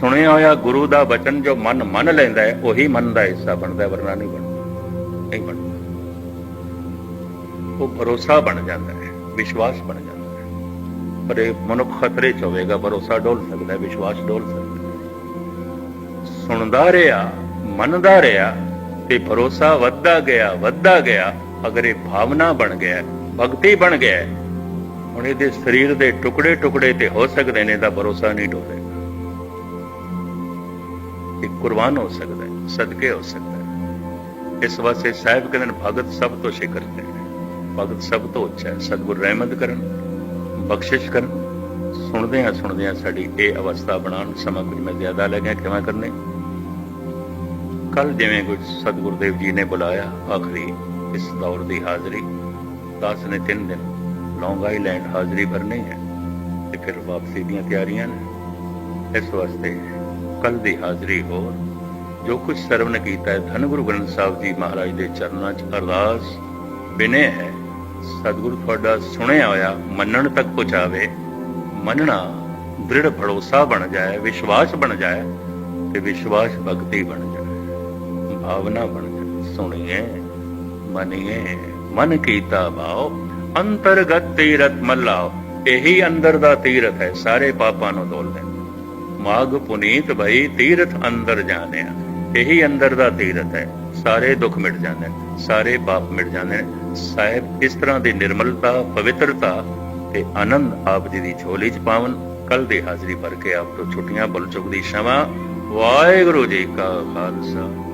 ਸੁਣਿਆ ਹੋਇਆ ਗੁਰੂ ਦਾ ਬਚਨ ਜੋ ਮਨ ਮੰਨ ਲੈਂਦਾ ਹੈ ਉਹੀ ਮਨ ਦਾ ਹਿੱਸਾ ਬਣਦਾ ਵਰਨਾ ਨਹੀਂ ਬਣਦਾ। ਨਹੀਂ ਬਣਦਾ। ਉਹ ਭਰੋਸਾ ਬਣ ਜਾਂਦਾ ਹੈ। ਵਿਸ਼ਵਾਸ ਬਣ ਜਾਂਦਾ ਹੈ। ਪਰ ਇਹ ਮਨੁੱਖ ਖਤਰੇ ਚ ਹੋਵੇਗਾ, ਭਰੋਸਾ ਡੋਲ ਸਕਦਾ ਹੈ, ਵਿਸ਼ਵਾਸ ਡੋਲ ਸਕਦਾ ਹੈ। ਸੁਣਦਾ ਰਿਹਾ, ਮੰਨਦਾ ਰਿਹਾ ਤੇ ਭਰੋਸਾ ਵੱਧਦਾ ਗਿਆ ਵੱਧਦਾ ਗਿਆ, ਅਗਰ ਇਹ ਭਾਵਨਾ ਬਣ ਗਿਆ, ਭਗਤੀ ਬਣ ਗਿਆ, ਹੁਣ ਇਹਦੇ ਸਰੀਰ ਦੇ ਟੁਕੜੇ ਟੁਕੜੇ ਤੇ ਹੋ ਸਕਦੇ ਨੇ ਤਾਂ ਭਰੋਸਾ ਨਹੀਂ ਡੋਲੇਗਾ ਇਹ ਕੁਰਬਾਨ ਹੋ ਸਕਦਾ ਹੈ, ਸਦਕੇ ਹੋ ਸਕਦਾ ਹੈ। ਇਸ ਵਾਸਤੇ ਸਾਹਿਬ ਕਹਿੰਦੇ ਭਗਤ ਸਭ ਤੋਂ ਸ਼ਿਕਰ ਤੇ। ਹੈ ਭਗਤ ਸਭ ਤੋਂ ਉੱਚਾ ਹੈ। ਸਤਿਗੁਰ ਰਹਿਮਤ ਕਰਨ, ਬਖਸ਼ਿਸ਼ ਕਰਨ। ਸੁਣਦੇ ਆ ਸੁਣਦੇ ਆ ਸਾਡੀ ਇਹ ਅਵਸਥਾ ਬਣਾਉਣ ਸਮਾਂ ਕੁਝ ਮੈਂ ਜ਼ਿਆਦਾ ਲੈ ਗਿਆ, ਕਿਵੇਂ ਕਰਨੇ? ਕੱਲ ਜਿਵੇਂ ਕੁਝ ਸਤਿਗੁਰ ਦੇਵ ਜੀ ਨੇ ਬੁਲਾਇਆ, ਆਖਰੀ ਇਸ ਦੌਰ ਦੀ ਹਾਜ਼ਰੀ। ਦਾਸ ਨੇ ਤਿੰਨ ਦਿਨ ਲੌਂਗ ਆਈਲੈਂਡ ਹਾਜ਼ਰੀ ਭਰਨੀ ਹੈ ਤੇ ਫਿਰ ਵਾਪਸੀ ਦੀਆਂ ਤਿਆਰੀਆਂ ਨੇ। ਇਸ ਵਾਸਤੇ ਕੱਲ ਦੀ ਹਾਜ਼ਰੀ ਹੋਰ, ਜੋ ਕੁਝ ਨੇ ਕੀਤਾ ਹੈ, ਧੰਨ ਗੁਰੂ ਗ੍ਰੰਥ ਸਾਹਿਬ ਜੀ ਮਹਾਰਾਜ ਦੇ ਚਰਨਾਂ 'ਚ ਅਰਦਾਸ ਬਿਨੇ ਹੈ। ਸਤਿਗੁਰੂ ਤੁਹਾਡਾ ਸੁਣਿਆ ਹੋਇਆ, ਮੰਨਣ ਤੱਕ ਪਹੁੰਚਾਵੇ। ਮੰਨਣਾ ਦ੍ਰਿੜ ਭਰੋਸਾ ਬਣ ਜਾਏ, ਵਿਸ਼ਵਾਸ ਬਣ ਜਾਏ ਤੇ ਵਿਸ਼ਵਾਸ ਭਗਤੀ ਬਣ ਜਾਏ। ਭਾਵਨਾ ਬਣ ਜਾਏ, ਸੁਣੀਏ, ਮੰਨੀਏ, ਮਨ ਕੀਤਾ ਭਾਉ ਅੰਤਰਗਤ ਤੀਰਤ ਮੱਲਾਓ। ਇਹੀ ਅੰਦਰ ਦਾ ਤੀਰਥ ਹੈ, ਸਾਰੇ ਪਾਪਾਂ ਨੂੰ ਧੋਲ ਲੈਂਦਾ ਮਾਗ ਪੁਨੀਤ ਭਈ ਤੀਰਥ ਅੰਦਰ ਜਾਣਿਆ। ਇਹੀ ਅੰਦਰ ਦਾ ਤੀਰਥ ਹੈ, ਸਾਰੇ ਦੁੱਖ ਮਿਟ ਜਾਂਦੇ ਸਾਰੇ ਪਾਪ ਮਿਟ ਜਾਂਦੇ ਨੇ। ਸਾਹਿਬ, ਇਸ ਤਰ੍ਹਾਂ ਦੀ ਨਿਰਮਲਤਾ, ਪਵਿੱਤਰਤਾ ਤੇ ਆਨੰਦ ਆਪ ਜੀ ਦੀ ਝੋਲੀ ਚ ਪਾਵਨ ਕੱਲ ਦੀ ਹਾਜ਼ਰੀ ਭਰ ਕੇ ਆਪ ਤੋਂ ਛੁੱਟੀਆਂ ਬੁੱਲ ਚੁੱਕਦੀ ਸ਼ਮਾ ਵਾਹਿਗੁਰੂ ਜੀ ਕਾ ਖਾਲਸਾ।